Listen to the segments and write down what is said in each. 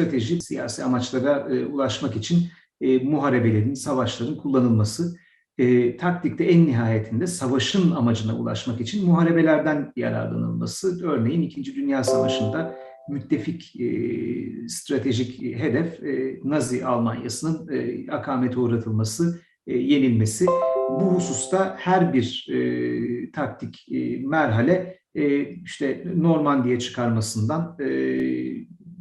strateji, siyasi amaçlara e, ulaşmak için e, muharebelerin, savaşların kullanılması, e, taktikte en nihayetinde savaşın amacına ulaşmak için muharebelerden yararlanılması. Örneğin İkinci Dünya Savaşı'nda müttefik e, stratejik hedef e, Nazi Almanyası'nın e, akamete uğratılması, e, yenilmesi. Bu hususta her bir e, taktik e, merhale e, işte Normandiya çıkarmasından e,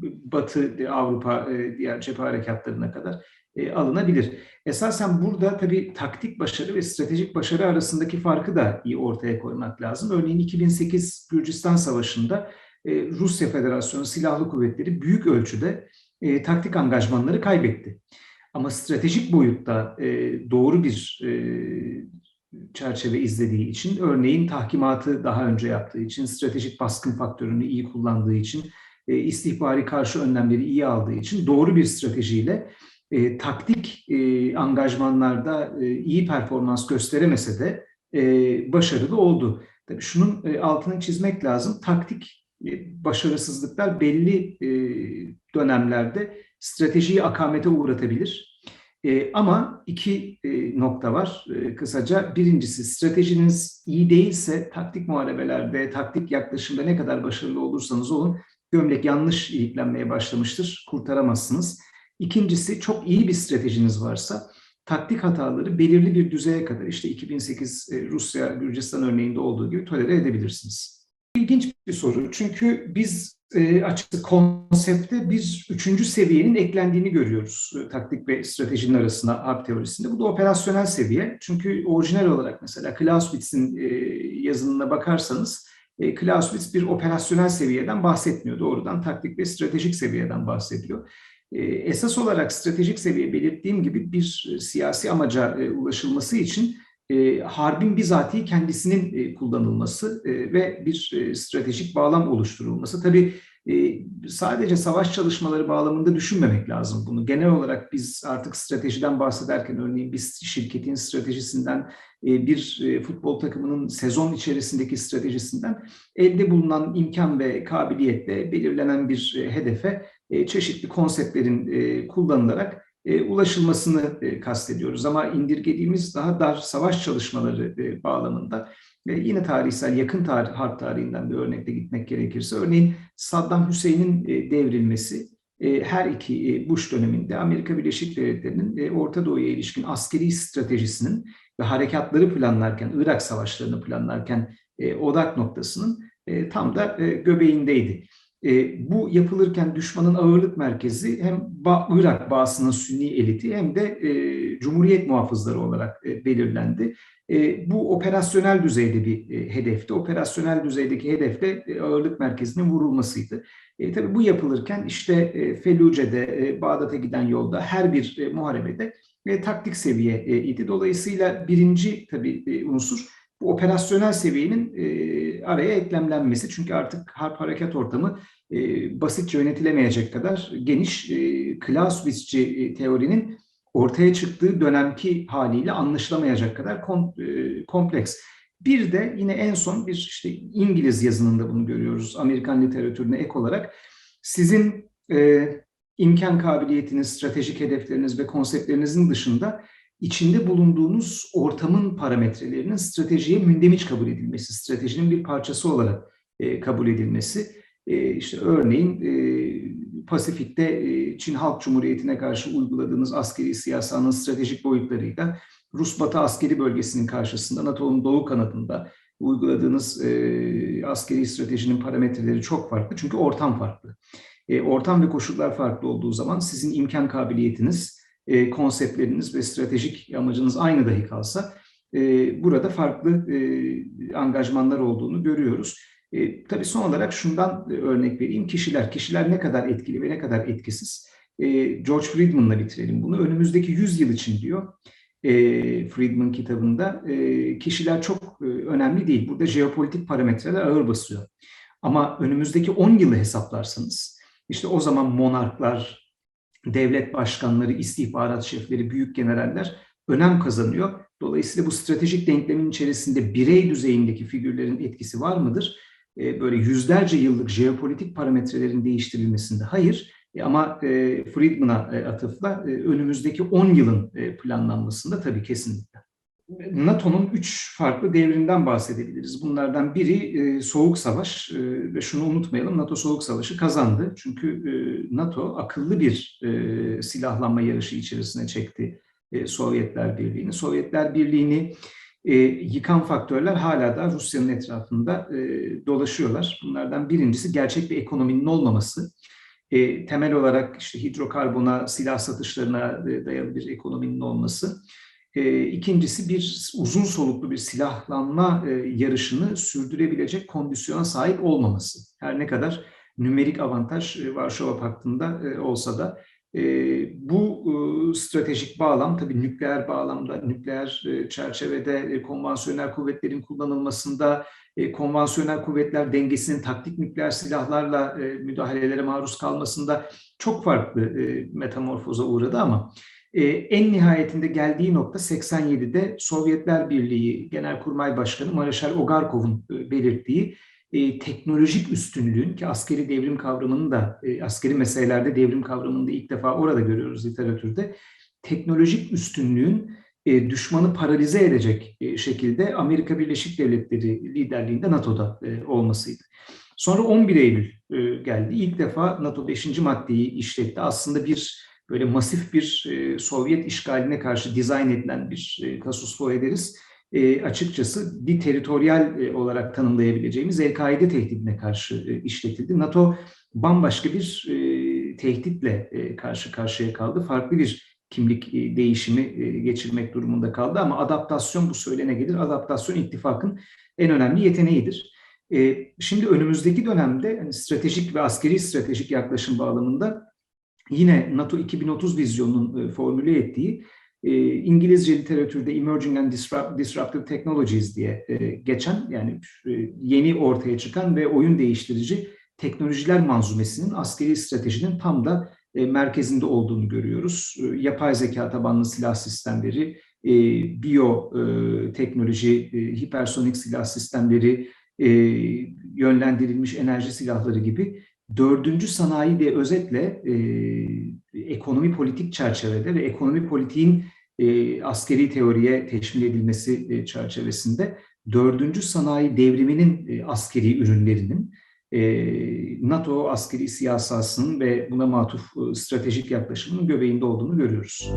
Batı Avrupa e, diğer cephe harekatlarına kadar e, alınabilir. Esasen burada tabii taktik başarı ve stratejik başarı arasındaki farkı da iyi ortaya koymak lazım. Örneğin 2008 Gürcistan Savaşı'nda e, Rusya Federasyonu Silahlı Kuvvetleri büyük ölçüde e, taktik angajmanları kaybetti. Ama stratejik boyutta e, doğru bir e, çerçeve izlediği için, örneğin tahkimatı daha önce yaptığı için, stratejik baskın faktörünü iyi kullandığı için, e, istihbari karşı önlemleri iyi aldığı için doğru bir stratejiyle e, taktik e, angajmanlarda e, iyi performans gösteremese de e, başarılı oldu. Tabii şunun e, altını çizmek lazım. Taktik e, başarısızlıklar belli e, dönemlerde stratejiyi akamete uğratabilir. E, ama iki e, nokta var e, kısaca. Birincisi stratejiniz iyi değilse taktik muharebelerde, taktik yaklaşımda ne kadar başarılı olursanız olun gömlek yanlış iliklenmeye başlamıştır, kurtaramazsınız. İkincisi çok iyi bir stratejiniz varsa taktik hataları belirli bir düzeye kadar işte 2008 e, Rusya Gürcistan örneğinde olduğu gibi tolere edebilirsiniz. İlginç bir soru çünkü biz e, açıkçası konsepte bir üçüncü seviyenin eklendiğini görüyoruz e, taktik ve stratejinin arasında harp teorisinde. Bu da operasyonel seviye. Çünkü orijinal olarak mesela Clausewitz'in e, yazınına bakarsanız e, Clausewitz bir operasyonel seviyeden bahsetmiyor. Doğrudan taktik ve stratejik seviyeden bahsediyor. E, esas olarak stratejik seviye belirttiğim gibi bir siyasi amaca e, ulaşılması için e, harbin bizatihi kendisinin e, kullanılması e, ve bir e, stratejik bağlam oluşturulması. Tabii e, sadece savaş çalışmaları bağlamında düşünmemek lazım bunu. Genel olarak biz artık stratejiden bahsederken örneğin biz şirketin stratejisinden, e, bir e, futbol takımının sezon içerisindeki stratejisinden elde bulunan imkan ve kabiliyetle belirlenen bir e, hedefe çeşitli konseptlerin kullanılarak e, ulaşılmasını e, kastediyoruz. Ama indirgediğimiz daha dar savaş çalışmaları e, bağlamında ve yine tarihsel yakın tarih, harp tarihinden bir örnekle gitmek gerekirse örneğin Saddam Hüseyin'in e, devrilmesi her iki Bush döneminde Amerika Birleşik Devletleri'nin Orta Doğu'ya ilişkin askeri stratejisinin ve harekatları planlarken, Irak savaşlarını planlarken odak noktasının tam da göbeğindeydi. E, bu yapılırken düşmanın ağırlık merkezi hem ba Irak bağısının Sünni eliti hem de e, Cumhuriyet muhafızları olarak e, belirlendi. E, bu operasyonel düzeyde bir e, hedefti. Operasyonel düzeydeki hedef de e, ağırlık merkezinin vurulmasıydı. E, tabii bu yapılırken işte e, Felluce'de, e, Bağdat'a giden yolda her bir e, muharebede e, taktik seviye e, idi. Dolayısıyla birinci tabii e, unsur bu operasyonel seviyenin e, araya eklemlenmesi. Çünkü artık harp harekat ortamı e, basitçe yönetilemeyecek kadar geniş. E, Clausewitz'ci teorinin ortaya çıktığı dönemki haliyle anlaşılamayacak kadar kom, e, kompleks. Bir de yine en son bir işte İngiliz yazınında bunu görüyoruz Amerikan literatürüne ek olarak. Sizin e, imkan kabiliyetiniz, stratejik hedefleriniz ve konseptlerinizin dışında içinde bulunduğunuz ortamın parametrelerinin stratejiye mündemiç kabul edilmesi, stratejinin bir parçası olarak e, kabul edilmesi. E, işte örneğin e, Pasifik'te e, Çin Halk Cumhuriyeti'ne karşı uyguladığınız askeri siyasanın stratejik boyutlarıyla Rus Batı askeri bölgesinin karşısında NATO'nun doğu kanadında uyguladığınız e, askeri stratejinin parametreleri çok farklı çünkü ortam farklı. E, ortam ve koşullar farklı olduğu zaman sizin imkan kabiliyetiniz, e, konseptleriniz ve stratejik amacınız aynı dahi kalsa e, burada farklı e, angajmanlar olduğunu görüyoruz. E, tabii son olarak şundan e, örnek vereyim. Kişiler, kişiler ne kadar etkili ve ne kadar etkisiz? E, George Friedman'la bitirelim bunu. Önümüzdeki 100 yıl için diyor e, Friedman kitabında e, kişiler çok e, önemli değil. Burada jeopolitik parametreler ağır basıyor. Ama önümüzdeki 10 yılı hesaplarsanız işte o zaman monarklar, devlet başkanları, istihbarat şefleri, büyük generaller önem kazanıyor. Dolayısıyla bu stratejik denklemin içerisinde birey düzeyindeki figürlerin etkisi var mıdır? E, böyle yüzlerce yıllık jeopolitik parametrelerin değiştirilmesinde hayır. E, ama e, Friedman'a atıfla önümüzdeki 10 yılın planlanmasında tabii kesinlikle. NATO'nun üç farklı devrinden bahsedebiliriz. Bunlardan biri e, Soğuk Savaş e, ve şunu unutmayalım NATO Soğuk Savaşı kazandı. Çünkü e, NATO akıllı bir e, silahlanma yarışı içerisine çekti e, Sovyetler Birliği'ni. Sovyetler Birliği'ni e, yıkan faktörler hala da Rusya'nın etrafında e, dolaşıyorlar. Bunlardan birincisi gerçek bir ekonominin olmaması. E, temel olarak işte hidrokarbona, silah satışlarına e, dayalı bir ekonominin olması. E, ikincisi bir uzun soluklu bir silahlanma e, yarışını sürdürebilecek kondisyona sahip olmaması. Her ne kadar nümerik avantaj e, Varşova Paktı'nda e, olsa da e, bu stratejik bağlam tabii nükleer bağlamda, nükleer çerçevede konvansiyonel kuvvetlerin kullanılmasında, konvansiyonel kuvvetler dengesinin taktik nükleer silahlarla müdahalelere maruz kalmasında çok farklı metamorfoza uğradı ama e, en nihayetinde geldiği nokta 87'de Sovyetler Birliği Genelkurmay Başkanı Mareşal Ogarkov'un e, belirttiği e, teknolojik üstünlüğün ki askeri devrim kavramını da e, askeri meselelerde devrim kavramını da ilk defa orada görüyoruz literatürde. Teknolojik üstünlüğün düşmanı paralize edecek şekilde Amerika Birleşik Devletleri liderliğinde NATO'da olmasıydı. Sonra 11 Eylül geldi. İlk defa NATO 5. maddeyi işletti. Aslında bir böyle masif bir e, Sovyet işgaline karşı dizayn edilen bir e, kasus ederiz e, açıkçası bir teritoryal e, olarak tanımlayabileceğimiz El-Kaide tehdidine karşı e, işletildi. NATO bambaşka bir e, tehditle e, karşı karşıya kaldı. Farklı bir kimlik e, değişimi e, geçirmek durumunda kaldı ama adaptasyon bu söylene gelir. Adaptasyon ittifakın en önemli yeteneğidir. E, şimdi önümüzdeki dönemde yani stratejik ve askeri stratejik yaklaşım bağlamında yine NATO 2030 vizyonunun e, formüle ettiği e, İngilizce literatürde Emerging and Disruptive Technologies diye e, geçen yani yeni ortaya çıkan ve oyun değiştirici teknolojiler manzumesinin askeri stratejinin tam da merkezinde olduğunu görüyoruz. Yapay zeka tabanlı silah sistemleri, biyo teknoloji, hipersonik silah sistemleri, yönlendirilmiş enerji silahları gibi dördüncü sanayi de özetle e, ekonomi politik çerçevede ve ekonomi politiğin e, askeri teoriye teşmil edilmesi e, çerçevesinde dördüncü sanayi devriminin e, askeri ürünlerinin e, NATO askeri siyasasının ve buna matuf e, stratejik yaklaşımının göbeğinde olduğunu görüyoruz.